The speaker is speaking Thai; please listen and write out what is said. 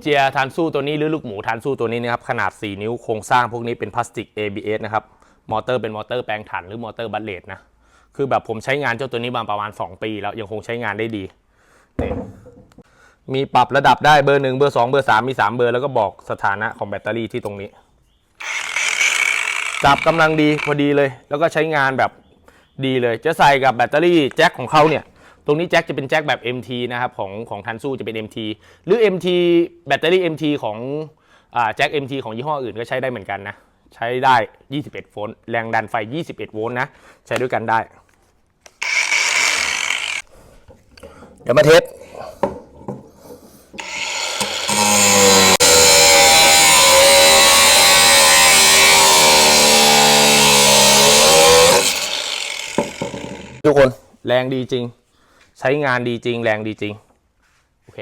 เจียทานสู้ตัวนี้หรือลูกหมูทานสู้ตัวนี้นะครับขนาด 4 นิ้วโครงสร้างพวกนี้เป็นพลาสติก ABS นะครับมอเตอร์เป็นมอเตอร์แปลงถ่านหรือมอเตอร์บัลเลตนะคือแบบผมใช้งานเจ้าตัวนี้มาประมาณ 2 ปี แล้วยังคงใช้งานได้ดีนี่มีปรับระดับได้เบอร์หนึ่งเบอร์สองเบอร์สามมีสามเบอร์แล้วก็บอกสถานะของแบตเตอรี่ที่ตรงนี้ จับกำลังดีพอดีเลย แล้วก็ใช้งานแบบดีเลย จะใส่กับแบตเตอรี่แจ็คของเขาเนี่ย ตรงนี้แจ็คจะเป็นแจ็คแบบ MT นะครับของของทันสู้จะเป็น MT หรือ MT แบตเตอรี่ MT ของอ่าแจ็ค MT ของยี่ห้ออื่นก็ใช้ได้เหมือนกันนะ ใช้ได้ 21 โวลต์แรงดันไฟ 21 โวลต์นะ ใช้ด้วยกันได้ เดี๋ยวมาเทสทุกคนแรงดีจริง ใช้งานดีจริงแรงดีจริง โอเค